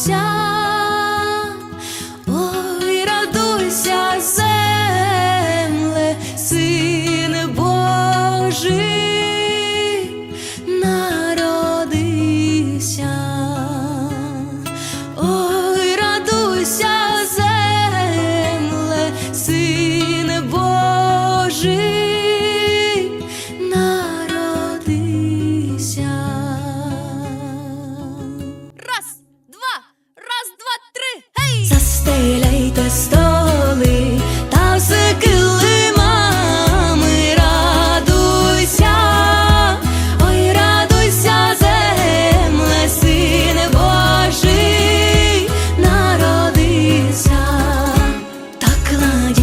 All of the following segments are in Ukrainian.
想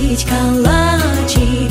Летить калачі